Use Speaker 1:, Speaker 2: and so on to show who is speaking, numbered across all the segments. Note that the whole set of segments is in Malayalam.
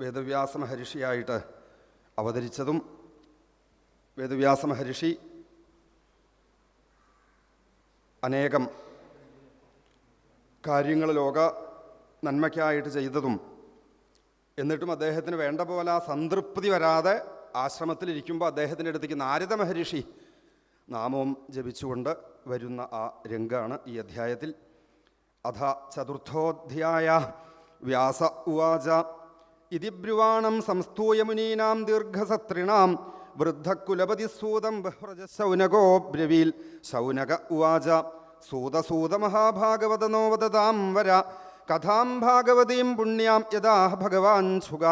Speaker 1: വേദവ്യാസ മഹർഷിയായിട്ട് അവതരിച്ചതും വേദവ്യാസ മഹർഷി അനേകം കാര്യങ്ങൾ ലോക നന്മയ്ക്കായിട്ട് ചെയ്തതും എന്നിട്ടും അദ്ദേഹത്തിന് വേണ്ട പോലെ ആ സംതൃപ്തി വരാതെ ആശ്രമത്തിലിരിക്കുമ്പോൾ അദ്ദേഹത്തിന്റെ അടുത്തേക്ക് നാരദ മഹർഷി നാമവും ജപിച്ചുകൊണ്ട് വരുന്ന ആ രംഗമാണ് ഈ അധ്യായത്തിൽ. അഥ ചതുർത്ഥോധ്യായ വ്യാസ ഉവാച ഇതി സംസ്തൂയമുനീനാം സംസ്തൂയ മുനീനാം ദീർഘസത്രിണാം വൃദ്ധക്കുലപതിസൂതം ബഹ്രജ ശൗനകോ ബ്രവീൽ. ശൗനക ഉവാച സൂതസൂത മഹാഭാഗവതനോ വദതാം വര. കഥാം ഭാഗവതീം പുണ്യാം യഥാ ഭഗവാൻ ശുഗ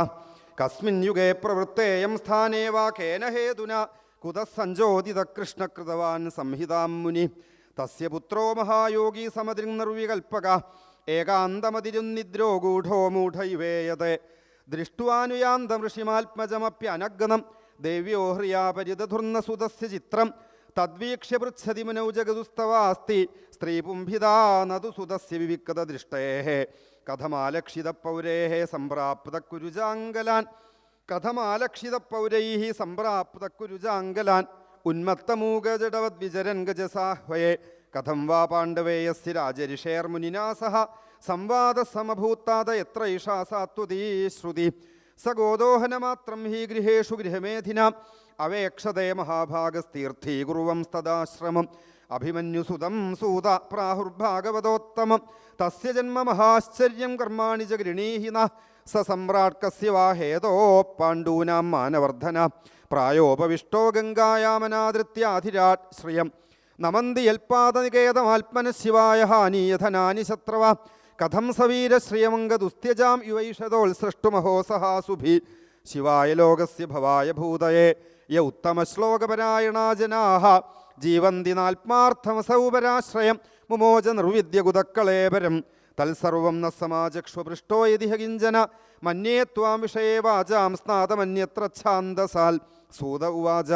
Speaker 1: കസ്മിൻ യുഗേ പ്രവൃത്തേയം സ്ഥാനേ വാ കേന ഹേതുന. കുത സഞ്ചോദിത കൃഷ്ണ കൃഷ്ണകൃതവാൻ സംഹിതാം മുനി. തസ്യ പുത്രോ മഹായോഗി സമതിർനിർവികൽപ്പക ഏകാന്തമതിരുന്നിദ്രോ ഗൂഢോ മൂഢൈവേയതെ ദൃഷ്ട്വാനുയാന്തം ഋഷിമാത്മജമപ്യനഗ്നം ദേവ്യോ ചിത്രം തദ്വീക്ഷ്യ പൃച്ഛതി മുനൗ ജഗതുസ്തവാസ്തി സ്ത്രീപുംഭിതാ സുതസ്യ വിവിക്കത ദൃഷ്ടേ കഥമാലക്ഷിത പൗരേ സംപ്രാപ്ത കുരുജാങ്കലാൻ കഥമാലക്ഷിത പൗരൈ സംപ്രാപ്ത കുരുജാങ്കലാൻ ഉന്മത്തമൂകജടവത് വിചരൻ ഗജസാഹ്വയെ കഥം വാ പാണ്ഡവേയസ്യ രാജരിഷേർമുനിനാ സഹ സംവാദ സമഭൂത്താത എത്ര ഈഷാ സാത്വതീ ശ്രുതി. സ ഗോദോഹനമാത്രം ഹി ഗൃഹേഷു ഗൃഹമേധിന. അവേക്ഷതേ മഹാഭാഗസ്തീർത്ഥീകുറുവം അഭിമന്യു അഭിമന്യുസുതം സൂത പ്രാഹുർഭാഗവതോത്തമം. തസ്യ ജന്മ മഹാശ്ചര്യം കർമാണി ച ഗൃണീഹിന സ സമ്രാട് കസ്യ വാ ഹേതോ പാണ്ഡൂനാം മാനവർദ്ധന. പ്രായോപവിഷ്ടോ ഗംഗായാമനാദൃത്യാധിരാട് ശ്രിയം നമന്തി യൽപാദനികേതമാത്മന ശിവായ ഹാനീയധനാനി ശത്രവ. കഥം സവീരശ്രിയമംഗദുസ്ത്യജാം യുവൈഷതോത്സൃഷ്ടുമഹോ സഹാസുഭി ശിവായ ലോകസ്യ ഭവായ ഭൂതയെ യ ഉത്തമശ്ലോകപരായണാ ജനാഹ ജീവന്തി നാത്മാർത്ഥമസൗപരാശ്രയം മുമോച നിർവിദ്യകുതക്കളേപരം തൽസർവം ന സമാചക്ഷുപൃഷ്ടോ യതിഹ കിഞ്ചന. മന്യേ ത്വാം വിഷയേ വാചാം സ്നാതമന്യത്ര ഛാന്തസാൽ. സൂത ഉവാച.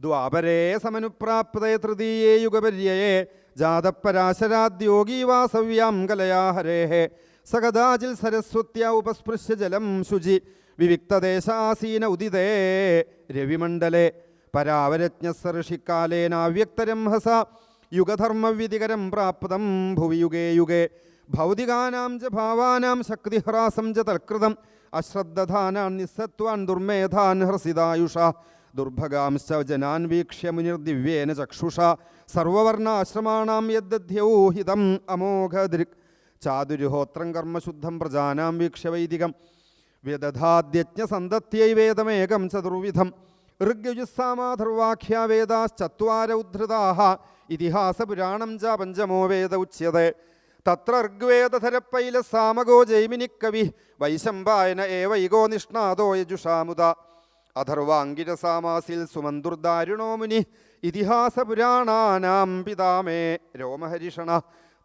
Speaker 1: ദ്വാപരേ സമനുപ്രാപ്തേ തൃതീയേ യുഗപര്യയേ. ജാതപരാശരാദ്യോഗീ വാസവ്യാം കലയാ ഹരേः സകദാചിൽ സരസ്വത്യ ഉപസ്പൃശ്യ ജലം ശുചി വിവിക്തദേശാസീന ഉദിതേ രവിമണ്ഡലേ പരാവരജ്ഞസർഷിക്കാലേനാവ്യക്തരംഹസ യുഗധർമ്മവിധികരം പ്രാപ്തം ഭുവി യുഗേ യുഗേ ഭൗതികാനാം ച ഭാവാനാം ശക്തിഹ്രാസം ച തൽകൃതം അശ്രദ്ധാനാൻ നിസ്സത്വാൻ ദുർമേധാൻ ഹ്രസിതായുഷ ദുർഭഗാംശ്ച ജനാൻ വീക്ഷ്യ മുനിർദിവ്യേന ചക്ഷുഷ സർവവർണാശ്രമാണാം യദ്ധ്യൗഹിതം അമോഘദൃക് ചാതുരുഹോത്രം കർമ്മശുദ്ധം പ്രജാനാം വീക്ഷ്യ വൈദികം. വ്യദധാദ്യജ്ഞസന്തത്യൈ വേദമേകം ചതുർവിധം. ഋഗ്യുജുസ്സാമാധർവാഖ്യാ വേദാശ്ചത്വാര ഇതിഹാസ ഇതിഹാസപുരാണം ച പഞ്ചമോ വേദ ഉച്യത്തെ തത്ര ഋഗ്വേദധരപ്പൈല സാമഗോ ജൈമിനിക്കവി വൈശമ്പായന ഏവൈകോ നിഷ്ണാദോ യജുഷാമുദ. അഥർവാങ്കിരസാമാസിൽ സുമന്തുർദാരുണോ മുനി? ഇതിഹാസപുരാണാനാം പിതാമേ. രോമഹരിഷണ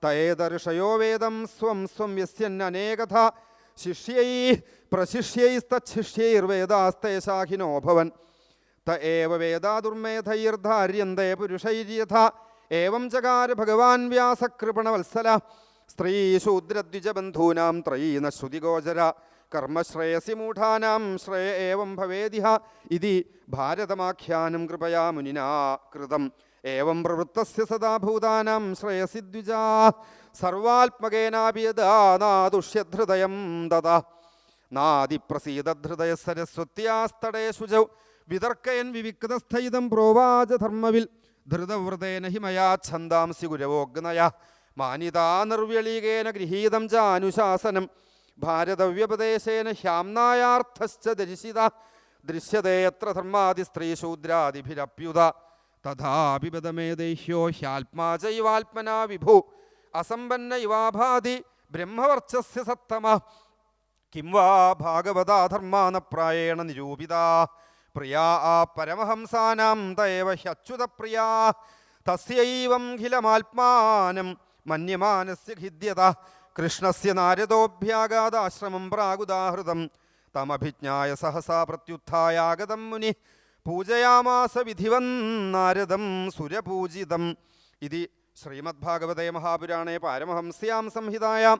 Speaker 1: തയേതർഷയോ വേദം സ്വം സ്വം യസ്യനേകഥ ശിഷ്യൈ പ്രശിഷ്യൈസ്തച്ഛിഷ്യൈർവേദാസ്തേശാഖിനോ ഭവൻ. ത ഏവ വേദാദുർമേധൈർധാര്യന്തേ പുരുഷൈര്യഥ. ഏവം ചകാര ഭഗവാൻ വ്യാസകൃപണവത്സല. സ്ത്രീശൂദ്രദ്വിജബന്ധൂനാം ത്രയീന ശ്രുതിഗോചര. കർമ്മശ്രേയസി മൂഢാനാം ശ്രേയ ഏവം ഭവേദിഹ ഇതി ഭാരതമാഖ്യാനം കൃപയാ മുനിനാ കൃതം ഏവം പ്രവൃത്തസ്യ സദാ ഭൂതാനാം ശ്രേയസി ദ്വിജാ സർവാത്മകേനാപി ദത ദദാ സരസ്വത്യാസ്തടേ ശുചൗ വിതർക്കയൻ വിവിക്തസ്ഥയിതം പ്രോവാച ധർമ്മവിൽ ധൃതവ്രതേന ഹി മയാ ഛന്ദാംസി ഗുരവോഗ്നയ മാനിതാ നിർവ്യളീകേന ഗൃഹീതം ചാനുശാസനം ഭാരതവ്യപദേശേന ഹ്യാംനായാർത്ഥശ്ച ദരിശിത ദൃശ്യതേ എത്ര ധർമാതി സ്ത്രീശൂദ്രാദിഭിരപ്യുത തഥാഭിപദമേ ബദമേ ദേഹ്യോ ഹ്യാത്മാ ചൈവാത്മനാ വിഭു. അസമ്പന്ന ഇവാഭാതി ബ്രഹ്മവർച്ചസ്യ സത്തമ. കിം വാ ഭാഗവതാധർമാന പ്രായേണ പ്രിയ ആ പരമഹംസാനാം തേവ ഹ്യച്യുതപ്രിയാ തസ്യൈവം ഖിലമാത്മാനം മന്യമാനസ്യ ഖിദ്യത. കൃഷ്ണസ്യ നാരദോഭ്യാഗാദാശ്രമം പ്രാഗുദാഹൃതം. തമഭിജ്ഞായ സഹസാ പ്രത്യുത്ഥായാഗതം മുനി. പൂജയാമാസ വിധിവൻ നാരദം സുരപൂജിതം. ഇതി ശ്രീമദ്ഭാഗവതേ മഹാപുരാണേ പാരമഹംസ്യാം സംഹിതായ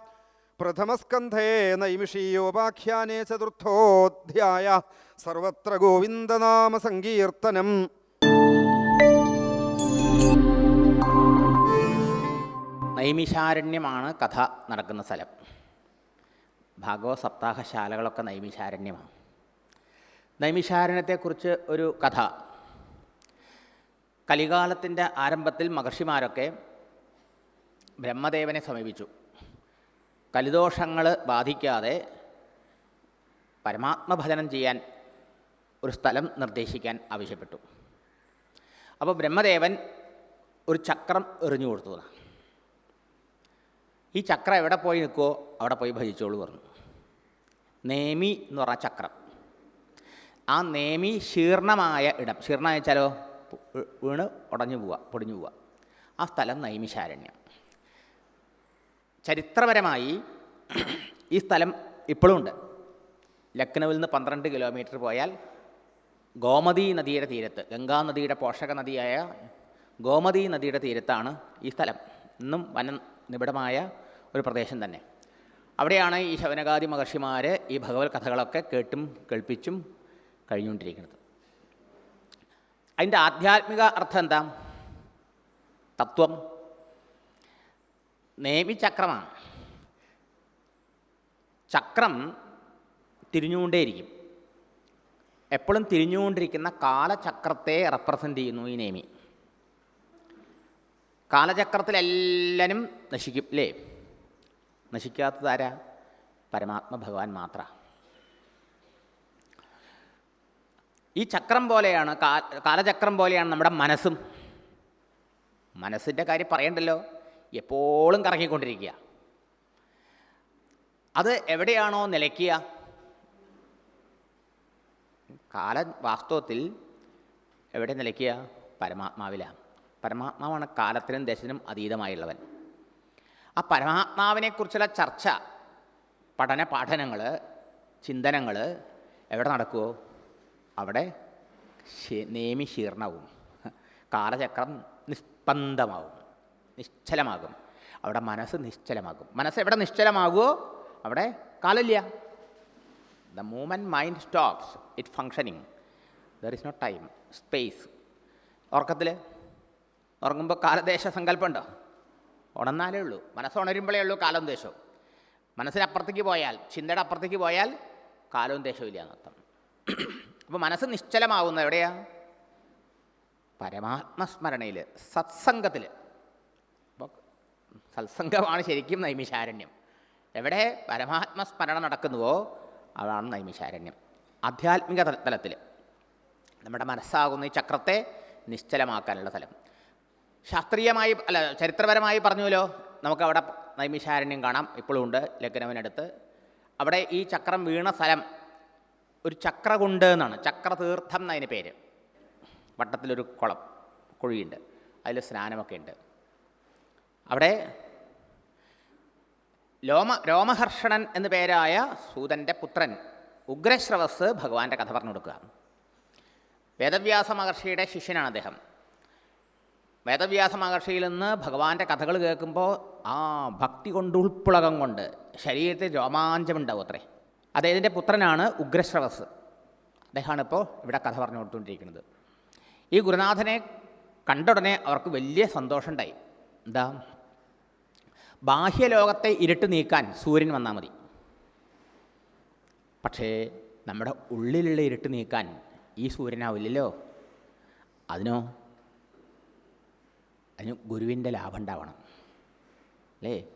Speaker 1: പ്രഥമസ്കന്ധേ നൈമിഷീയോപാഖ്യാനേ ചതുർത്ഥോധ്യായ. സർവത്ര ഗോവിന്ദനാമ സങ്കീർത്തനം.
Speaker 2: നൈമിഷാരണ്യമാണ് കഥ നടക്കുന്ന സ്ഥലം. ഭാഗവത സപ്താഹശാലകളൊക്കെ നൈമിഷാരണ്യമാണ്. നൈമിഷാരണ്യത്തെക്കുറിച്ച് ഒരു കഥ. കലികാലത്തിന്റെ ആരംഭത്തിൽ മഹർഷിമാരൊക്കെ ബ്രഹ്മദേവനെ സമീപിച്ചു. കലിദോഷങ്ങൾ ബാധിക്കാതെ പരമാത്മഭജനം ചെയ്യാൻ ഒരു സ്ഥലം നിർദ്ദേശിക്കാൻ ആവശ്യപ്പെട്ടു. അപ്പോൾ ബ്രഹ്മദേവൻ ഒരു ചക്രം എറിഞ്ഞു കൊടുത്തു. ഈ ചക്രം എവിടെ പോയി നിൽക്കുമോ അവിടെ പോയി ഭജിച്ചോളൂ പറഞ്ഞു. നേമി എന്ന് പറഞ്ഞ ചക്രം. ആ നേമി ശീർണമായ ഇടം. ശീർണം വെച്ചാലോ വീണ് ഉടഞ്ഞു പോവുക പൊടിഞ്ഞു പോവുക. ആ സ്ഥലം നൈമിശാരണ്യം ചരിത്രപരമായി ഈ സ്ഥലം ഇപ്പോഴും ഉണ്ട്. ലക്നൌവിൽ നിന്ന് പന്ത്രണ്ട് കിലോമീറ്റർ പോയാൽ ഗോമതി നദിയുടെ തീരത്ത് ഗംഗാ നദിയുടെ പോഷക നദിയായ ഗോമതി നദിയുടെ തീരത്താണ് ഈ സ്ഥലം. ഇന്നും വന നിബിഡമായ ഒരു പ്രദേശം തന്നെ. അവിടെയാണ് ഈ ശവനകാദി മഹർഷിമാർ ഈ ഭഗവത് കഥകളൊക്കെ കേട്ടും കേൾപ്പിച്ചും കഴിഞ്ഞുകൊണ്ടിരിക്കുന്നത്. അതിന്റെ ആധ്യാത്മിക അർത്ഥം എന്താ? തത്വം. നേമിചക്രമാണ് ചക്രം തിരിഞ്ഞുകൊണ്ടേയിരിക്കും. എപ്പോഴും തിരിഞ്ഞുകൊണ്ടിരിക്കുന്ന കാലചക്രത്തെ റെപ്രസെന്റ് ചെയ്യുന്നു ഈ നേമി. കാലചക്രത്തിലെല്ലാനും നശിക്കും അല്ലേ നശിക്കാത്തതാരാ പരമാത്മ ഭഗവാൻ മാത്ര. ഈ ചക്രം പോലെയാണ് കാലചക്രം പോലെയാണ് നമ്മുടെ മനസ്സും. മനസ്സിന്റെ കാര്യം പറയണ്ടല്ലോ എപ്പോഴും കറങ്ങിക്കൊണ്ടിരിക്കുക. അത് എവിടെയാണോ നിലയ്ക്കുക. കാല വാസ്തവത്തിൽ എവിടെ നിലയ്ക്കുക? പരമാത്മാവിലാണ്. പരമാത്മാവാണ് കാലത്തിനും ദേശത്തിനും അതീതമായുള്ളവൻ. ആ പരമാത്മാവിനെക്കുറിച്ചുള്ള ചർച്ച പഠന പഠനങ്ങൾ ചിന്തനങ്ങൾ എവിടെ നടക്കുമോ അവിടെ നേമി ശീർണവും. കാലചക്രം നിസ്പന്ദമാവും. നിശ്ചലമാകും. അവിടെ മനസ്സ് നിശ്ചലമാകും. മനസ്സ് എവിടെ നിശ്ചലമാകുമോ അവിടെ കാലില്ല the moment mind stops it functioning there is no time space ഉറക്കത്തിൽ ഉറങ്ങുമ്പോൾ കാലദേശ സങ്കല്പമുണ്ടോ? ഉണർന്നാലേ ഉള്ളൂ. മനസ്സ് ഉണരുമ്പോഴേ ഉള്ളൂ കാലവും ദേശവും മനസ്സിനപ്പുറത്തേക്ക് പോയാൽ ചിന്തയുടെ അപ്പുറത്തേക്ക് പോയാൽ കാലവും ദേശവും ഇല്ല എന്നർത്ഥം അപ്പോൾ മനസ്സ് നിശ്ചലമാവുന്ന എവിടെയാ? പരമാത്മസ്മരണയിൽ സത്സംഗത്തിൽ അപ്പോൾ സത്സംഗമാണ് ശരിക്കും നൈമിശാരണ്യം എവിടെ പരമാത്മസ്മരണ നടക്കുന്നുവോ അതാണ് നൈമിശാരണ്യം ആധ്യാത്മിക തല- തലത്തിൽ നമ്മുടെ മനസ്സാകുന്ന ഈ ചക്രത്തെ നിശ്ചലമാക്കാനുള്ള സ്ഥലം ശാസ്ത്രീയമായി അല്ല ചരിത്രപരമായി പറഞ്ഞുവല്ലോ? നമുക്ക് അവിടെ നൈമിശാരണ്യം കാണാം. ഇപ്പോഴും ഉണ്ട് ലഗ്നവിനടുത്ത് അവിടെ ഈ ചക്രം വീണ സ്ഥലം ഒരു ചക്രകുണ്ട് എന്നാണ്. ചക്രതീർത്ഥം എന്നതിന് പേര്. വട്ടത്തിലൊരു കുളം കുഴിയുണ്ട്. അതിൽ സ്നാനമൊക്കെ ഉണ്ട്. അവിടെ ലോമ രോമഹർഷണൻ എന്ന പേരായ സൂതന്റെ പുത്രൻ ഉഗ്രശ്രവസ് ഭഗവാന്റെ കഥ പറഞ്ഞു കൊടുക്കുക വേദവ്യാസ മഹർഷിയുടെ ശിഷ്യനാണ് അദ്ദേഹം. വേദവ്യാസ മഹർഷിയിൽ നിന്ന് ഭഗവാന്റെ കഥകൾ കേൾക്കുമ്പോൾ ആ ഭക്തി കൊണ്ട് ഉൾപ്പുളകം കൊണ്ട് ശരീരത്തിൽ രോമാഞ്ചമുണ്ടാവും അത്രേ. അദ്ദേഹത്തിന്റെ പുത്രനാണ് ഉഗ്രശ്രവസ്. അദ്ദേഹമാണ് ഇപ്പോൾ ഇവിടെ കഥ പറഞ്ഞു കൊടുത്തുകൊണ്ടിരിക്കുന്നത്. ഈ ഗുരുനാഥനെ കണ്ട ഉടനെ അവർക്ക് വലിയ സന്തോഷമുണ്ടായി എന്താ? ബാഹ്യലോകത്തെ ഇരുട്ട് നീക്കാൻ സൂര്യൻ വന്നാൽ മതി. പക്ഷേ നമ്മുടെ ഉള്ളിലുള്ള ഇരുട്ട് നീക്കാൻ ഈ സൂര്യനാവില്ലല്ലോ. അതിനോ? അതിന് ഗുരുവിന്റെ ലാഭം ഉണ്ടാവണം. അല്ലേ?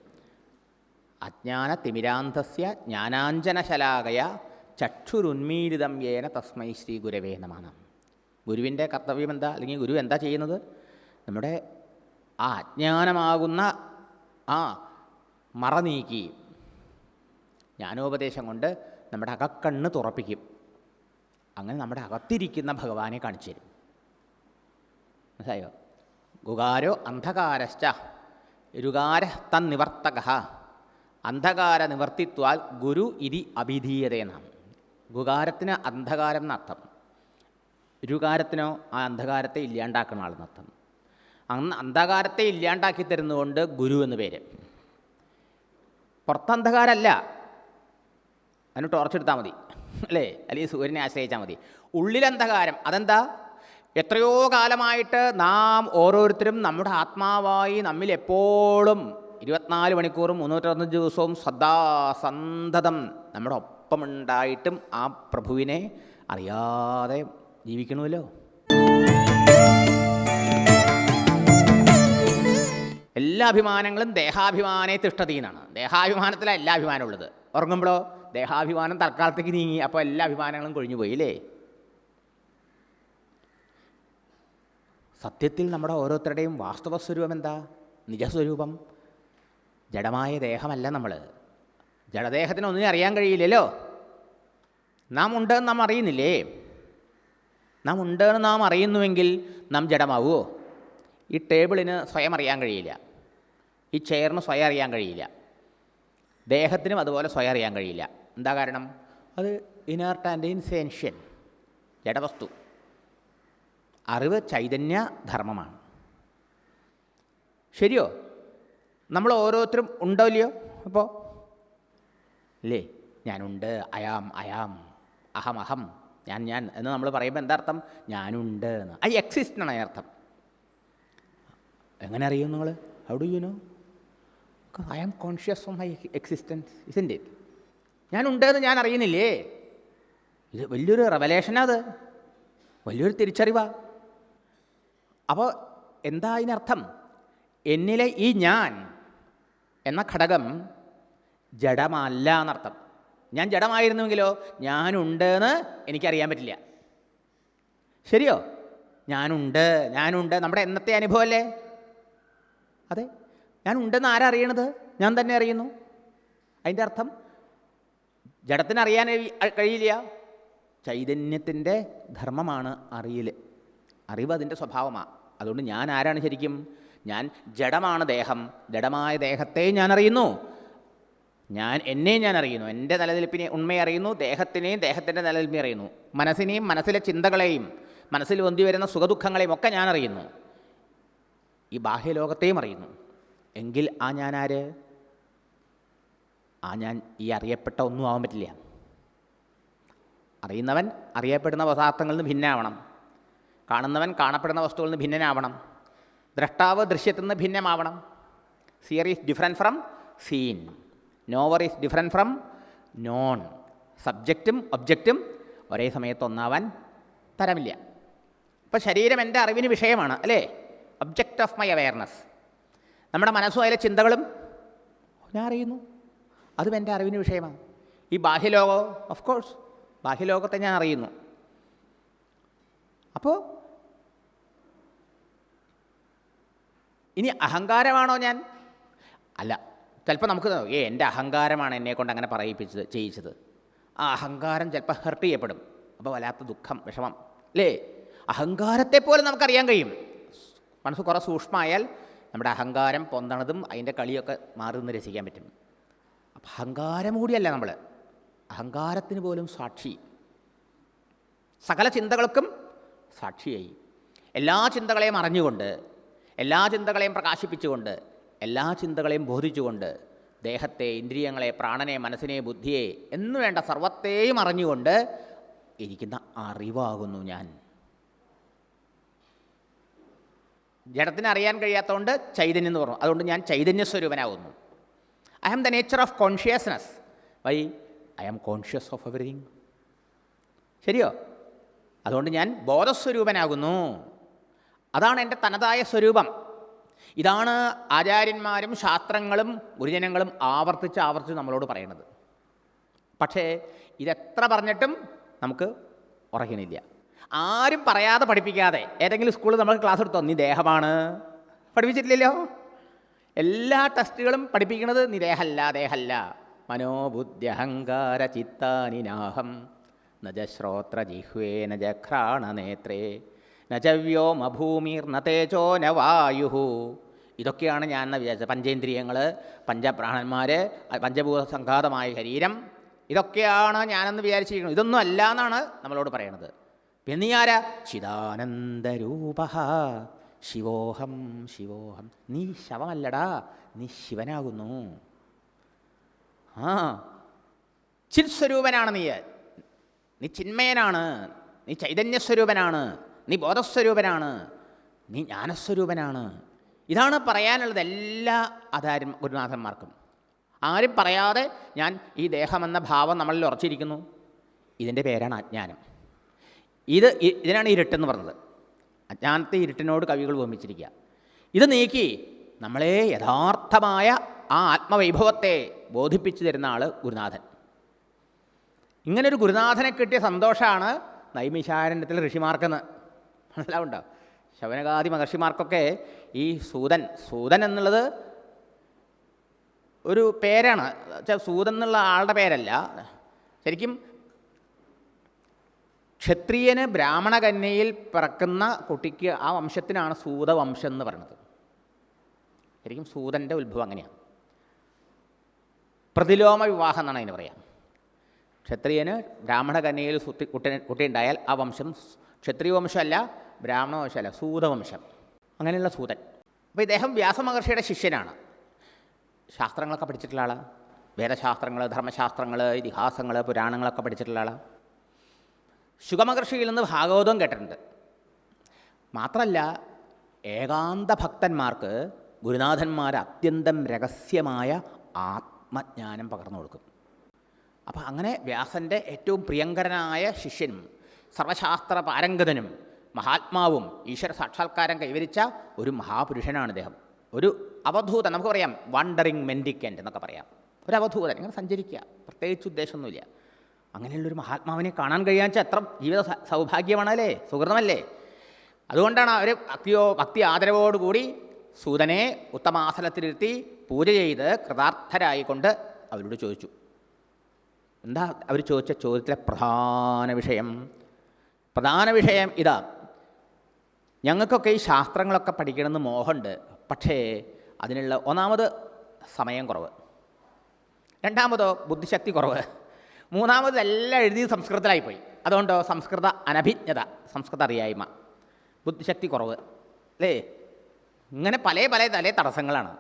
Speaker 2: അജ്ഞാന തിമിരാന്തസ്യ ജ്ഞാനാഞ്ജനശലാകയ ചക്ഷുരുന്മീലിതം യേന തസ്മൈ ശ്രീ ഗുരവേ നമാണ് ഗുരുവിന്റെ കർത്തവ്യം എന്താ? അല്ലെങ്കിൽ ഗുരു എന്താ ചെയ്യുന്നത്? നമ്മുടെ ആ അജ്ഞാനമാകുന്ന ആ മറ നീക്കി ജ്ഞാനോപദേശം കൊണ്ട് നമ്മുടെ അകക്കണ്ണ് തുറപ്പിക്കും. അങ്ങനെ നമ്മുടെ അകത്തിരിക്കുന്ന ഭഗവാനെ കാണിച്ചു തരും. മനസ്സിലായോ? ഗുകാരോ അന്ധകാരശ്ച. രുകാര തന്നിവർത്തക. അന്ധകാര നിവർത്തിത്വാൽ ഗുരു ഇതി അഭിധീയതയെന്നാണ് ഗുകാരത്തിന് അന്ധകാരം എന്നർത്ഥം. രുകാരത്തിനോ ആ അന്ധകാരത്തെ ഇല്ലാണ്ടാക്കുന്ന ആളെന്നർത്ഥം അന്ന് അന്ധകാരത്തെ ഇല്ലാണ്ടാക്കി തരുന്നതുകൊണ്ട് ഗുരു എന്ന പേര്. പുറത്തന്ധകാരല്ല അതിന് ടോർച്ചെടുത്താൽ മതി. അല്ലേ? അല്ലെങ്കിൽ സൂര്യനെ ആശ്രയിച്ചാൽ മതി. ഉള്ളിലന്ധകാരം അതെന്താ? എത്രയോ കാലമായിട്ട് നാം ഓരോരുത്തരും നമ്മുടെ ആത്മാവായി നമ്മിൽ എപ്പോഴും ഇരുപത്തിനാല് മണിക്കൂറും മുന്നൂറ്ററുപത്തഞ്ച് ദിവസവും സദാസന്തതം നമ്മുടെ ഒപ്പമുണ്ടായിട്ടും ആ പ്രഭുവിനെ അറിയാതെ ജീവിക്കണമല്ലോ. എല്ലാ അഭിമാനങ്ങളും ദേഹാഭിമാനേ തിഷ്ടതീന്നാണ്. ദേഹാഭിമാനത്തിലാണ് എല്ലാ അഭിമാനമുള്ളത്. ഉറങ്ങുമ്പോഴോ? ദേഹാഭിമാനം തൽക്കാലത്തേക്ക് നീങ്ങി. അപ്പോൾ എല്ലാ അഭിമാനങ്ങളും കൊഴിഞ്ഞു പോയി അല്ലേ സത്യത്തിൽ നമ്മുടെ ഓരോരുത്തരുടെയും വാസ്തവ സ്വരൂപം എന്താ നിജസ്വരൂപം? ജഡമായ ദേഹമല്ല നമ്മൾ ജഡദേഹത്തിന് ഒന്നിനും അറിയാൻ കഴിയില്ലല്ലോ. നാം ഉണ്ടെന്ന് നാം അറിയുന്നില്ലേ? നാം ഉണ്ടെന്ന് നാം അറിയുന്നുവെങ്കിൽ നാം ജഡമാവുമോ ഈ ടേബിളിന് സ്വയം അറിയാൻ കഴിയില്ല. ഈ ചെയറിന് സ്വയം അറിയാൻ കഴിയില്ല. ദേഹത്തിനും അതുപോലെ സ്വയം അറിയാൻ കഴിയില്ല. എന്താ കാരണം? അത് ഇനേർട്ട് ആൻഡ് ഇൻസെൻഷ്യൻ. ജഡവസ്തു. അറിവ് ചൈതന്യ ധർമ്മമാണ്. ശരിയോ? നമ്മൾ ഓരോരുത്തരും ഉണ്ടോ ഇല്ലയോ അപ്പോൾ അല്ലേ ഞാനുണ്ട് അയാം അയാം അഹം അഹം ഞാൻ ഞാൻ എന്ന് നമ്മൾ പറയുമ്പോൾ എന്താ അർത്ഥം? ഞാനുണ്ട് എന്ന്. ഐ എക്സിസ്റ്റ് എന്നാണ് അർത്ഥം എങ്ങനെ അറിയും നിങ്ങൾ how do you know I am conscious of my existence ഇസിന്റെ ഞാനുണ്ട് എന്ന് ഞാൻ അറിയുന്നില്ലേ? ഇത് വലിയൊരു റെവലേഷനാ അത്. വലിയൊരു തിരിച്ചറിവാ. അപ്പോൾ എന്താ അതിനർത്ഥം? എന്നിലെ ഈ ഞാൻ എന്ന ഘടകം ജഡമല്ല എന്നർത്ഥം. ഞാൻ ജഡമായിരുന്നുവെങ്കിലോ? ഞാനുണ്ട് എന്ന് എനിക്കറിയാൻ പറ്റില്ല. ശരിയോ? ഞാനുണ്ട് ഞാനുണ്ട്. നമ്മുടെ എന്നത്തെ അനുഭവമല്ലേ അതെ. ഞാനുണ്ടെന്ന് ആരാ അറിയണത്? ഞാൻ തന്നെ അറിയുന്നു. അതിന്റെ അർത്ഥം ജഡത്തിന് അറിയാൻ കഴിയില്ല. ചൈതന്യത്തിന്റെ ധർമ്മമാണ് അറിയൽ അറിവ് അതിന്റെ സ്വഭാവമാണ് അതുകൊണ്ട് ഞാൻ ആരാണ് ശരിക്കും? ഞാൻ ജഡമാണ് ദേഹം. ജഡമായ ദേഹത്തെ ഞാൻ അറിയുന്നു. ഞാൻ എന്നെ ഞാൻ അറിയുന്നു. എന്റെ നിലനിൽപ്പിനെ ഉണ്മയെ അറിയുന്നു. ദേഹത്തിനെയും ദേഹത്തിന്റെ നിലനിൽപ്പിനെ അറിയുന്നു. മനസ്സിനെയും മനസ്സിലെ ചിന്തകളെയും മനസ്സിൽ വന്തി വരുന്ന സുഖദുഃഖങ്ങളെയും ഒക്കെ ഞാൻ അറിയുന്നു. ഈ ബാഹ്യലോകത്തെയും അറിയുന്നു. എങ്കിൽ ആ ഞാൻ ആര്? ആ ഞാൻ ഈ അറിയപ്പെട്ട ഒന്നും ആവാൻ പറ്റില്ല. അറിയുന്നവൻ അറിയപ്പെടുന്ന പദാർത്ഥങ്ങളിൽ നിന്ന് ഭിന്നാവണം. കാണുന്നവൻ കാണപ്പെടുന്ന വസ്തുവിൽ നിന്ന് ഭിന്നനാവണം. ദ്രഷ്ടാവ് ദൃശ്യത്തിൽ നിന്ന് ഭിന്നമാവണം. Seer is different from seen knower is different from known സബ്ജക്റ്റും ഒബ്ജക്റ്റും ഒരേ സമയത്ത് ഒന്നാവാൻ തരമില്ല. അപ്പോൾ ശരീരം എന്റെ അറിവിന് വിഷയമാണ് അല്ലേ? ഒബ്ജക്റ്റ് ഓഫ് മൈ അവയർനെസ് നമ്മുടെ മനസ്സും അതിലെ ചിന്തകളും ഞാൻ അറിയുന്നു. അതും എന്റെ അറിവിന് വിഷയമാണ്. ഈ ബാഹ്യലോകോ ഓഫ് കോഴ്സ് ബാഹ്യലോകത്തെ ഞാൻ അറിയുന്നു. അപ്പോൾ ഇനി അഹങ്കാരമാണോ ഞാൻ? അല്ല ചിലപ്പോൾ നമുക്ക് ഏ എന്റെ അഹങ്കാരമാണ് എന്നെ കൊണ്ട് അങ്ങനെ പറയിപ്പിച്ചത് ചെയ്യിച്ചത്. ആ അഹങ്കാരം ചിലപ്പോൾ ഹെർട്ട് ചെയ്യപ്പെടും. അപ്പോൾ വല്ലാത്ത ദുഃഖം വിഷമം അല്ലേ? അഹങ്കാരത്തെ പോലെ നമുക്കറിയാൻ കഴിയും. മനസ്സ് കുറേ സൂക്ഷ്മമായാൽ നമ്മുടെ അഹങ്കാരം പൊന്തണതും അതിന്റെ കളിയൊക്കെ മാറി നിന്ന് രസിക്കാൻ പറ്റും. അപ്പം അഹങ്കാരം കൂടിയല്ല നമ്മൾ അഹങ്കാരത്തിന് പോലും സാക്ഷി. സകല ചിന്തകൾക്കും സാക്ഷിയായി. എല്ലാ ചിന്തകളെയും അറിഞ്ഞുകൊണ്ട് എല്ലാ ചിന്തകളെയും പ്രകാശിപ്പിച്ചുകൊണ്ട് എല്ലാ ചിന്തകളെയും ബോധിച്ചുകൊണ്ട് ദേഹത്തെ ഇന്ദ്രിയങ്ങളെ പ്രാണനെ മനസ്സിനെ ബുദ്ധിയെ എന്നു വേണ്ട സർവത്തെയും അറിഞ്ഞുകൊണ്ട് ഇരിക്കുന്ന അറിവാകുന്നു ഞാൻ. ജഡത്തിന് അറിയാൻ കഴിയാത്തതുകൊണ്ട് ചൈതന്യം എന്ന് പറഞ്ഞു. അതുകൊണ്ട് ഞാൻ ചൈതന്യ സ്വരൂപനാകുന്നു I am the nature of consciousness why I am conscious of everything ശരിയോ? അതുകൊണ്ട് ഞാൻ ബോധസ്വരൂപനാകുന്നു. അതാണ് എന്റെ തനതായ സ്വരൂപം. ഇതാണ് ആചാര്യന്മാരും ശാസ്ത്രങ്ങളും ഗുരുജനങ്ങളും ആവർത്തിച്ച് ആവർത്തിച്ച് നമ്മളോട് പറയുന്നത് പക്ഷേ ഇതെത്ര പറഞ്ഞിട്ടും നമുക്ക് ഉറക്കണില്ല ആരും പറയാതെ പഠിപ്പിക്കാതെ ഏതെങ്കിലും സ്കൂളിൽ നമ്മൾ ക്ലാസ് എടുത്തോ? നീ ദേഹമാണ്. പഠിപ്പിച്ചിട്ടില്ലല്ലോ. എല്ലാ ടെസ്റ്റുകളും പഠിപ്പിക്കുന്നത് നീ ദേഹല്ല ദേഹല്ല. മനോബുദ്ധി അഹങ്കാര ചിത്താനിനാഹം നജശ്രോത്ര ജിഹ്വേ നജ ഘ്രാണനേത്രേ നജ വ്യോമഭൂമിർ ന തേജോ ന ഇതൊക്കെയാണ് ഞാൻ വിചാരിച്ചത്. പഞ്ചേന്ദ്രിയങ്ങൾ പഞ്ചപ്രാണന്മാർ പഞ്ചഭൂത സംഘാതമായ ശരീരം ഇതൊക്കെയാണ് ഞാനെന്ന് വിചാരിച്ചിരിക്കുന്നത്. ഇതൊന്നും അല്ല എന്നാണ് നമ്മളോട് പറയണത്. പിന്നെ നീ ആരാ? ചിദാനന്ദരൂപ ശിവോഹം ശിവോഹം. നീ ശവമല്ലടാ. നീ ശിവനാകുന്നു. ആ. ചിത്സ്വരൂപനാണ് നീ. നീ ചിന്മയനാണ്. നീ ചൈതന്യസ്വരൂപനാണ്. നീ ബോധസ്വരൂപനാണ്. നീ ജ്ഞാനസ്വരൂപനാണ്. ഇതാണ് പറയാനുള്ളത് എല്ലാ അതാരും ഗുരുനാഥന്മാർക്കും. ആരും പറയാതെ ഞാൻ ഈ ദേഹമെന്ന ഭാവം നമ്മളിൽ ഉറച്ചിരിക്കുന്നു. ഇതിന്റെ പേരാണ് അജ്ഞാനം. ഇത് ഇതിനാണ് ഇരുട്ടെന്ന് പറഞ്ഞത്. അജ്ഞാനത്തെ ഇരുട്ടിനോട് കവികൾ ഉപമിച്ചിരിക്കുക ഇത് നീക്കി നമ്മളെ യഥാർത്ഥമായ ആ ആത്മവൈഭവത്തെ ബോധിപ്പിച്ചു തരുന്ന ആൾ ഗുരുനാഥൻ. ഇങ്ങനൊരു ഗുരുനാഥനെ കിട്ടിയ സന്തോഷമാണ് നൈമിശാരണ്യത്തിൽ ഋഷിമാർക്കെന്ന്. മനസ്സിലാവുണ്ടോ? ശവനകാദി മഹർഷിമാർക്കൊക്കെ ഈ സൂതൻ സൂതൻ എന്നുള്ളത് ഒരു പേരാണ്. സൂതൻ എന്നുള്ള ആളുടെ പേരല്ല. ശരിക്കും ക്ഷത്രിയന് ബ്രാഹ്മണകന്യയിൽ പിറക്കുന്ന കുട്ടിക്ക് ആ വംശത്തിനാണ് സൂതവംശം എന്ന് പറയുന്നത്. ശരിക്കും സൂതന്റെ ഉത്ഭവം അങ്ങനെയാണ്. പ്രതിലോമ വിവാഹം എന്നാണ് അതിന് പറയാം. ക്ഷത്രിയന് ബ്രാഹ്മണകന്യയിൽ കുട്ടി കുട്ടി കുട്ടിയുണ്ടായാൽ ആ വംശം ക്ഷത്രിയ വംശമല്ല ബ്രാഹ്മണ വംശമല്ല സൂതവംശം. അങ്ങനെയുള്ള സൂതൻ. അപ്പോൾ ഇദ്ദേഹം വ്യാസമഹർഷിയുടെ ശിഷ്യനാണ്. ശാസ്ത്രങ്ങളൊക്കെ പഠിച്ചിട്ടുള്ള ആളാണ് വേദശാസ്ത്രങ്ങൾ ധർമ്മശാസ്ത്രങ്ങൾ ഇതിഹാസങ്ങൾ പുരാണങ്ങളൊക്കെ പഠിച്ചിട്ടുള്ള ആളാണ് ശുഗമഹർഷിയിൽ നിന്ന് ഭാഗവതം കേട്ടിട്ടുണ്ട്. മാത്രമല്ല ഏകാന്ത ഭക്തന്മാർക്ക് ഗുരുനാഥന്മാർ അത്യന്തം രഹസ്യമായ ആത്മജ്ഞാനം പകർന്നു കൊടുക്കും. അപ്പോൾ അങ്ങനെ വ്യാസന്റെ ഏറ്റവും പ്രിയങ്കരനായ ശിഷ്യനും സർവശാസ്ത്ര പാരംഗതനും മഹാത്മാവും ഈശ്വര സാക്ഷാത്കാരം കൈവരിച്ച ഒരു മഹാപുരുഷനാണ് അദ്ദേഹം ഒരു അവധൂതൻ നമുക്ക് പറയാം വണ്ടറിങ് മെൻഡിക്കന്റ് എന്നൊക്കെ പറയാം. ഒരു അവധൂതൻ ഇങ്ങനെ സഞ്ചരിക്കുക. പ്രത്യേകിച്ച് ഉദ്ദേശമൊന്നുമില്ല. അങ്ങനെയുള്ളൊരു മഹാത്മാവിനെ കാണാൻ കഴിയാന്ന് വെച്ചാൽ എത്ര ജീവിത സൗഭാഗ്യമാണല്ലേ സുഹൃതമല്ലേ? അതുകൊണ്ടാണ് അവർ ഭക്തിയോ ഭക്തി ആദരവോടുകൂടി സൂതനെ ഉത്തമാസനത്തിലിരുത്തി പൂജ ചെയ്ത് കൃതാർത്ഥരായിക്കൊണ്ട് അവരോട് ചോദിച്ചു. എന്താ അവർ ചോദിച്ച ചോദ്യത്തിലെ പ്രധാന വിഷയം? പ്രധാന വിഷയം ഇതാ. ഞങ്ങൾക്കൊക്കെ ഈ ശാസ്ത്രങ്ങളൊക്കെ പഠിക്കണമെന്ന് മോഹമുണ്ട്. പക്ഷേ അതിനുള്ള ഒന്നാമത് സമയം കുറവ്. രണ്ടാമതോ ബുദ്ധിശക്തി കുറവ്. മൂന്നാമത് എല്ലാം എഴുതി സംസ്കൃതത്തിലായിപ്പോയി. അതുകൊണ്ടോ സംസ്കൃത അനഭിജ്ഞത സംസ്കൃത അറിയായ്മ. ബുദ്ധിശക്തി കുറവ്. അല്ലേ? ഇങ്ങനെ പല പല തലേ തടസ്സങ്ങളാണ്.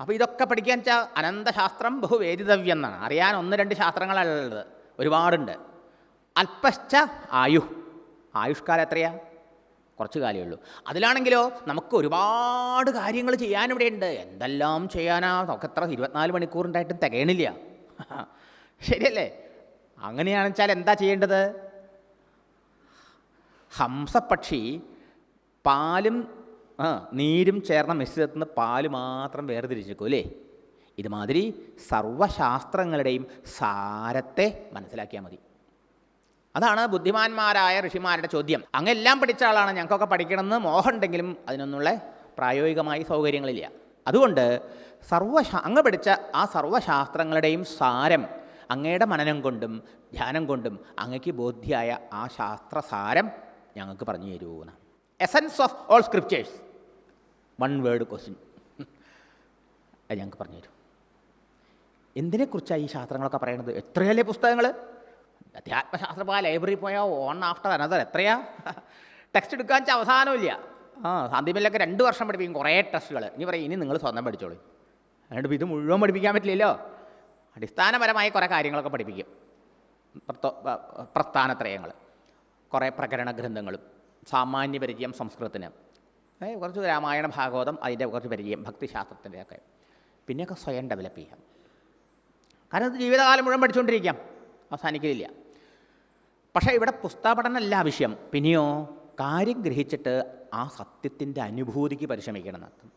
Speaker 2: അപ്പോൾ ഇതൊക്കെ പഠിക്കാൻ വെച്ചാൽ അനന്തശാസ്ത്രം ബഹുവേദിതവ്യം എന്നാണ് അറിയാൻ ഒന്ന് രണ്ട് ശാസ്ത്രങ്ങളല്ല ഉള്ളത് ഒരുപാടുണ്ട്. അല്പശ്ച ആയു. ആയുഷ്കാലം എത്രയാ? കുറച്ച് കാലമേ ഉള്ളൂ. അതിലാണെങ്കിലോ നമുക്ക് ഒരുപാട് കാര്യങ്ങൾ ചെയ്യാനിവിടെ ഉണ്ട് എന്തെല്ലാം ചെയ്യാനാ? നമുക്ക് എത്ര ഇരുപത്തിനാല് മണിക്കൂറുണ്ടായിട്ടും തികയണില്ല. ശരിയല്ലേ? അങ്ങനെയാണെന്ന് വെച്ചാൽ എന്താ ചെയ്യേണ്ടത്? ഹംസപക്ഷി പാലും നീരും ചേർന്ന മിശ്രിതത്തിൽ നിന്ന് പാൽ മാത്രം വേർതിരിച്ചേക്കും അല്ലേ? ഇതുമാതിരി സർവശാസ്ത്രങ്ങളുടെയും സാരത്തെ മനസ്സിലാക്കിയാൽ മതി. അതാണ് ബുദ്ധിമാന്മാരായ ഋഷിമാരുടെ ചോദ്യം. അങ്ങെല്ലാം പഠിച്ച ആളാണ് ഞങ്ങൾക്കൊക്കെ പഠിക്കണമെന്ന് മോഹമുണ്ടെങ്കിലും അതിനൊന്നുള്ള പ്രായോഗികമായി സൗകര്യങ്ങളില്ല. അതുകൊണ്ട് സർവശാ അങ്ങ് പഠിച്ച ആ സർവശാസ്ത്രങ്ങളുടെയും സാരം അങ്ങയുടെ മനനം കൊണ്ടും ധ്യാനം കൊണ്ടും അങ്ങക്ക് ബോധ്യായ ആ ശാസ്ത്രസാരം ഞങ്ങൾക്ക് പറഞ്ഞു തരുമെന്ന് essence of all scriptures one word question അത് ഞങ്ങൾക്ക് പറഞ്ഞു തരും. എന്തിനെക്കുറിച്ചാണ് ഈ ശാസ്ത്രങ്ങളൊക്കെ പറയുന്നത് എത്രയല്ലേ പുസ്തകങ്ങൾ അധ്യാത്മശാസ്ത്ര ലൈബ്രറി പോയാൽ ഓൺ ആഫ്റ്റർ അനദർ എത്രയാ? ടെക്സ്റ്റ് എടുക്കാൻ വെച്ചാൽ അവസാനമില്ല. ആ സാന്തിമില്ലൊക്കെ രണ്ട് വർഷം പഠിപ്പിക്കും കുറേ ടെസ്റ്റുകൾ ഇനി പറയും ഇനി നിങ്ങൾ സ്വന്തം പഠിച്ചോളൂ. അതുകൊണ്ട് ഇത് മുഴുവൻ പഠിപ്പിക്കാൻ പറ്റില്ലല്ലോ? അടിസ്ഥാനപരമായ കുറേ കാര്യങ്ങളൊക്കെ പഠിപ്പിക്കും. പ്രസ്ഥാനത്രയങ്ങൾ കുറേ പ്രകരണ ഗ്രന്ഥങ്ങളും. സാമാന്യ പരിചയം സംസ്കൃതത്തിന്. കുറച്ച് രാമായണ ഭാഗവതം അതിന്റെ കുറച്ച് പരിചയം ഭക്തിശാസ്ത്രത്തിന്റെയൊക്കെ. പിന്നെയൊക്കെ സ്വയം ഡെവലപ്പ് ചെയ്യാം. കാരണം ഇത് ജീവിതകാലം മുഴുവൻ പഠിച്ചുകൊണ്ടിരിക്കാം. അവസാനിക്കലില്ല. പക്ഷേ ഇവിടെ പുസ്തക പഠനമല്ല ആവശ്യം പിന്നെയോ കാര്യം ഗ്രഹിച്ചിട്ട് ആ സത്യത്തിന്റെ അനുഭൂതിക്ക് പരിശ്രമിക്കണം എന്നർത്ഥം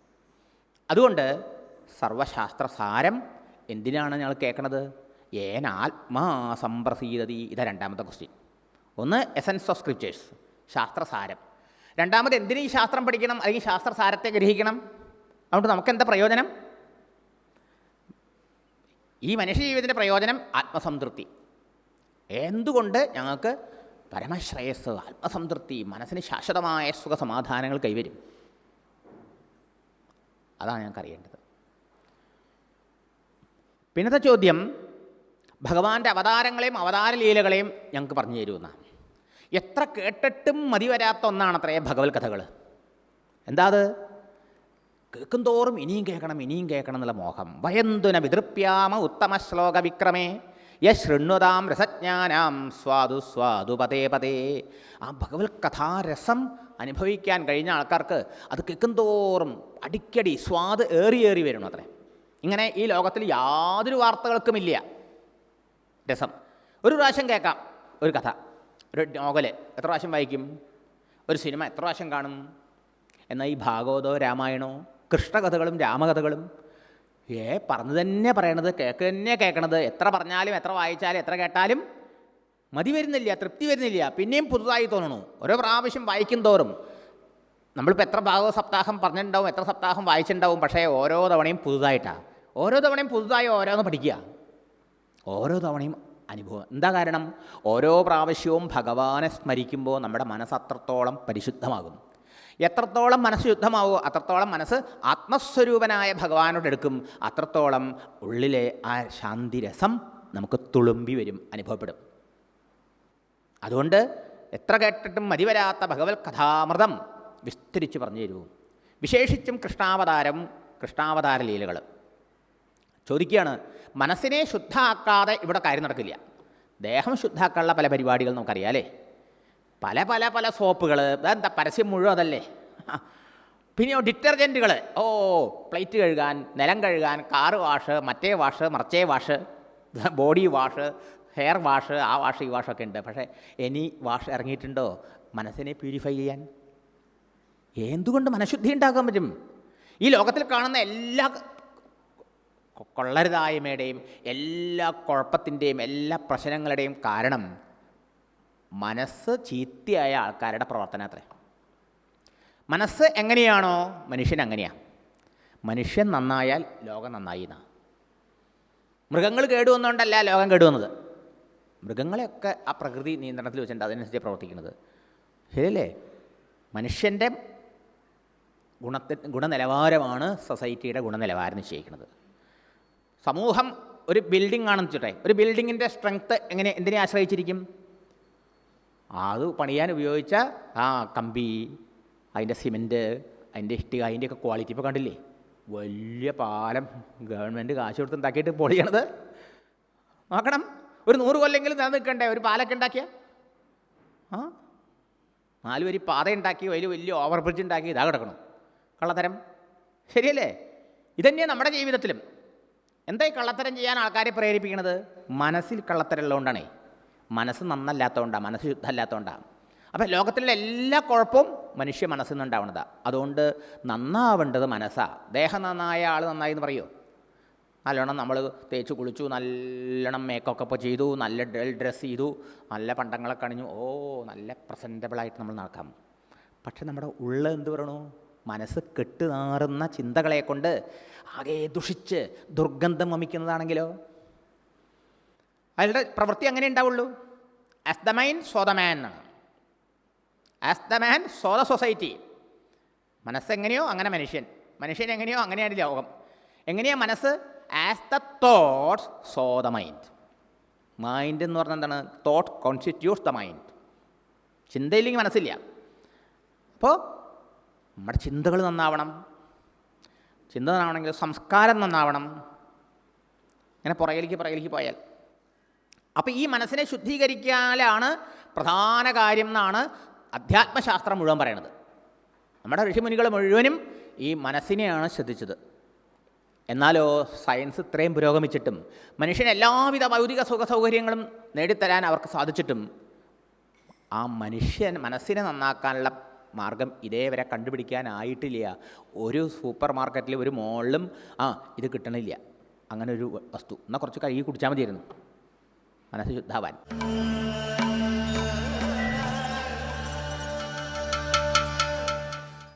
Speaker 2: അതുകൊണ്ട് സർവശാസ്ത്ര സാരം എന്തിനാണ് ഞങ്ങൾ കേൾക്കണത്? ഏനാത്മാ സംപ്രസീതതി. ഇതാ രണ്ടാമത്തെ ക്വസ്റ്റ്യൻ ഒന്ന് എസൻസ് ഓഫ് സ്ക്രിപ്റ്റേഴ്സ് ശാസ്ത്രസാരം. രണ്ടാമത് എന്തിനു ഈ ശാസ്ത്രം പഠിക്കണം? അല്ലെങ്കിൽ ശാസ്ത്രസാരത്തെ ഗ്രഹിക്കണം? അതുകൊണ്ട് നമുക്കെന്താ പ്രയോജനം? ഈ മനുഷ്യ ജീവിതത്തിന്റെ പ്രയോജനം ആത്മസംതൃപ്തി. എന്തുകൊണ്ട് ഞങ്ങൾക്ക് പരമശ്രേയസ് ആത്മസംതൃപ്തി മനസ്സിന് ശാശ്വതമായ സുഖസമാധാനങ്ങൾ കൈവരും? അതാണ് ഞങ്ങൾക്ക് അറിയേണ്ടത്. പിന്നത്തെ ചോദ്യം ഭഗവാന്റെ അവതാരങ്ങളെയും അവതാര ലീലകളെയും ഞങ്ങൾക്ക് പറഞ്ഞു തരുമെന്നാണ് എത്ര കേട്ടിട്ടും മതി വരാത്ത ഒന്നാണത്രേ ഭഗവത് കഥകൾ. എന്താ അത്? കേൾക്കും തോറും ഇനിയും കേൾക്കണം ഇനിയും കേൾക്കണം എന്നുള്ള മോഹം. വയന്തുന വിതൃപ്യാമ ഉത്തമ ശ്ലോക വിക്രമേ. യശൃണ്വതാം രസജ്ഞാനാം സ്വാദു സ്വാദു പതേ പതേ. ആ ഭഗവത് കഥാരസം അനുഭവിക്കാൻ കഴിഞ്ഞ ആൾക്കാർക്ക് അത് കേൾക്കും തോറും അടിക്കടി സ്വാദ് ഏറി ഏറി വരുന്നു അത്രേ. ഇങ്ങനെ ഈ ലോകത്തിൽ യാതൊരു വാർത്തകൾക്കുമില്ല. രസം. ഒരു പ്രാവശ്യം കേൾക്കാം ഒരു കഥ. ഒരു നോവൽ. എത്ര പ്രാവശ്യം വായിക്കും? ഒരു സിനിമ എത്ര പ്രാവശ്യം കാണും? എന്നാൽ ഈ ഭാഗവതോ രാമായണോ? കൃഷ്ണകഥകളും രാമകഥകളും ഏ പറഞ്ഞു തന്നെ പറയണത് കേൾക്ക് തന്നെ കേൾക്കണത് എത്ര പറഞ്ഞാലും എത്ര വായിച്ചാലും എത്ര കേട്ടാലും മതി വരുന്നില്ല തൃപ്തി വരുന്നില്ല. പിന്നെയും പുതുതായി തോന്നണു. ഓരോ പ്രാവശ്യം വായിക്കും തോറും. നമ്മളിപ്പോൾ എത്ര ഭാഗവത സപ്താഹം പറഞ്ഞിട്ടുണ്ടാവും എത്ര സപ്താഹം വായിച്ചിട്ടുണ്ടാവും പക്ഷേ ഓരോ തവണയും പുതുതായിട്ടാണ് ഓരോ തവണയും പുതുതായി ഓരോന്ന് പഠിക്കുക. ഓരോ തവണയും അനുഭവം. എന്താ കാരണം? ഓരോ പ്രാവശ്യവും ഭഗവാനെ സ്മരിക്കുമ്പോൾ നമ്മുടെ മനസ്സ് അത്രത്തോളം പരിശുദ്ധമാകും എത്രത്തോളം മനസ്സ് യുദ്ധമാവോ അത്രത്തോളം മനസ്സ് ആത്മസ്വരൂപനായ ഭഗവാനോട് എടുക്കും. അത്രത്തോളം ഉള്ളിലെ ആ ശാന്തിരസം നമുക്ക് തുളുമ്പി വരും അനുഭവപ്പെടും. അതുകൊണ്ട് എത്ര കേട്ടിട്ടും മതിവരാത്ത ഭഗവത് കഥാമൃതം വിസ്തരിച്ച് പറഞ്ഞു തരൂ. വിശേഷിച്ചും കൃഷ്ണാവതാരം കൃഷ്ണാവതാര ലീലകൾ ചോദിക്കുകയാണ് മനസ്സിനെ ശുദ്ധമാക്കാതെ ഇവിടെ കാര്യം നടക്കില്ല. ദേഹം ശുദ്ധാക്കാനുള്ള പല പരിപാടികൾ നമുക്കറിയാം അല്ലേ? പല പല പല സോപ്പുകൾ എന്താ പരസ്യം മുഴുവൻ അതല്ലേ. പിന്നെയോ ഡിറ്റർജന്റുകൾ ഓ പ്ലേറ്റ് കഴുകാൻ നിലം കഴുകാൻ കാറ് വാഷ് മറ്റേ wash മറച്ചേ wash body wash hair wash ആ വാഷ് ഈ വാഷൊക്കെ ഉണ്ട്. പക്ഷേ എനി വാഷ് ഇറങ്ങിയിട്ടുണ്ടോ? മനസ്സിനെ പ്യൂരിഫൈ ചെയ്യാൻ. എന്തുകൊണ്ട് മനഃശുദ്ധി ഉണ്ടാക്കാൻ പറ്റും? ഈ ലോകത്തിൽ കാണുന്ന എല്ലാ കൊള്ളരുതായ്മയുടെയും എല്ലാ കുഴപ്പത്തിന്റെയും എല്ലാ പ്രശ്നങ്ങളുടെയും കാരണം മനസ്സ് ചീത്തയായ ആൾക്കാരുടെ പ്രവർത്തനത്രേ മനസ്സ് എങ്ങനെയാണോ മനുഷ്യൻ അങ്ങനെയാണ് മനുഷ്യൻ നന്നായാൽ ലോകം നന്നായി എന്നാണ് മൃഗങ്ങൾ കേടുവന്നുകൊണ്ടല്ല ലോകം കേടുവന്നത്. മൃഗങ്ങളെയൊക്കെ ആ പ്രകൃതി നിയന്ത്രണത്തിൽ വെച്ചിട്ടുണ്ട് അതിനനുസരിച്ച് പ്രവർത്തിക്കുന്നത്. ശരിയല്ലേ? മനുഷ്യന്റെ ഗുണത്തി ഗുണനിലവാരമാണ് സൊസൈറ്റിയുടെ ഗുണനിലവാരം നിശ്ചയിക്കുന്നത്. സമൂഹം ഒരു ബിൽഡിംഗ് ആണെന്ന് വെച്ചിട്ടെ ഒരു ബിൽഡിങ്ങിന്റെ സ്ട്രെങ്ത്ത് എങ്ങനെ എന്തിനെ ആശ്രയിച്ചിരിക്കും? അത് പണിയാൻ ഉപയോഗിച്ച ആ കമ്പി അതിന്റെ സിമെന്റ് അതിന്റെ ഇഷ്ടിക അതിന്റെയൊക്കെ ക്വാളിറ്റി ഇപ്പോൾ കണ്ടില്ലേ? വലിയ പാലം ഗവൺമെന്റ് കാശ് കൊടുത്ത് ഉണ്ടാക്കിയിട്ട് പൊളിയണത്. നോക്കണം. ഒരു നൂറ് കൊല്ലെങ്കിലും നില നിൽക്കണ്ടേ? ഒരു പാലൊക്കെ ഉണ്ടാക്കിയ? ആ? നാല് വരി പാത ഉണ്ടാക്കി വലിയ വലിയ ഓവർ ബ്രിഡ്ജ് ഉണ്ടാക്കി ഇതാ കിടക്കണം. കള്ളത്തരം. ശരിയല്ലേ? ഇതന്നെയാണ് നമ്മുടെ ജീവിതത്തിലും. എന്താ ഈ കള്ളത്തരം ചെയ്യാൻ ആൾക്കാരെ പ്രേരിപ്പിക്കണത്? മനസ്സിൽ കള്ളത്തരം ഉള്ളതുകൊണ്ടാണേ. മനസ്സ് നന്നല്ലാത്തതുകൊണ്ടാണ് മനസ്സ് ശുദ്ധമല്ലാത്തതുകൊണ്ടാണ് അപ്പം ലോകത്തിലുള്ള എല്ലാ കുഴപ്പവും മനുഷ്യ മനസ്സിൽ നിന്നുണ്ടാവുന്നതാണ് അതുകൊണ്ട് നന്നാവേണ്ടത് മനസ്സാണ് ദേഹം നന്നായ ആൾ നന്നായി എന്ന് പറയുമോ നല്ലോണം നമ്മൾ തേച്ച് കുളിച്ചു നല്ലോണം മേക്കൊക്കെ ഇപ്പോൾ ചെയ്തു നല്ല ഡ്രസ്സ് ചെയ്തു നല്ല പണ്ടങ്ങളൊക്കെ അണിഞ്ഞു. ഓ നല്ല പ്രസന്റബിളായിട്ട് നമ്മൾ നടക്കാം. പക്ഷെ നമ്മുടെ ഉള്ള എന്ത് പറയണു? മനസ്സ് കെട്ടുനാറുന്ന ചിന്തകളെ കൊണ്ട് ആകെ ദുഷിച്ച് ദുർഗന്ധം വമിക്കുന്നതാണെങ്കിലോ? അയാളുടെ പ്രവൃത്തി അങ്ങനെ ഉണ്ടാവുള്ളൂ. As the mind so the man എന്നാണ് as the man so the society മനസ്സെങ്ങനെയോ അങ്ങനെ മനുഷ്യൻ. മനുഷ്യൻ എങ്ങനെയോ അങ്ങനെയാണ് ലോകം. എങ്ങനെയാ മനസ്സ്? As the thoughts so the mind mind എന്ന് പറഞ്ഞാൽ എന്താണ്? തോട്ട് കോൺസ്റ്റിറ്റ്യൂട്ട്സ് ദ മൈൻഡ് ചിന്തയില്ലെങ്കിൽ മനസ്സില്ല. അപ്പോൾ നമ്മുടെ ചിന്തകൾ നന്നാവണം. ചിന്ത നന്നാവണമെങ്കിൽ സംസ്കാരം നന്നാവണം. ഇങ്ങനെ പുറകിലേക്ക് പുറകിലേക്ക് പോയാൽ. അപ്പോൾ ഈ മനസ്സിനെ ശുദ്ധീകരിക്കാനാണ് പ്രധാന കാര്യം എന്നാണ് അധ്യാത്മശാസ്ത്രം മുഴുവൻ പറയണത് നമ്മുടെ ഋഷിമുനികൾ മുഴുവനും ഈ മനസ്സിനെയാണ് ശ്രദ്ധിച്ചത്. എന്നാലോ സയൻസ് ഇത്രയും പുരോഗമിച്ചിട്ടും മനുഷ്യന് എല്ലാവിധ ഭൗതിക സുഖ സൗകര്യങ്ങളും നേടിത്തരാൻ അവർക്ക് സാധിച്ചിട്ടും ആ മനുഷ്യൻ മനസ്സിനെ നന്നാക്കാനുള്ള മാർഗം ഇതേവരെ കണ്ടുപിടിക്കാനായിട്ടില്ല. ഒരു സൂപ്പർ മാർക്കറ്റിൽ ഒരു മോളിലും ആ ഇത് കിട്ടണില്ല. അങ്ങനെ ഒരു വസ്തു. എന്നാൽ കുറച്ച് കഴുകി കുടിച്ചാൽ മതിയായിരുന്നു. മനസ്സ് ശുദ്ധാവാൻ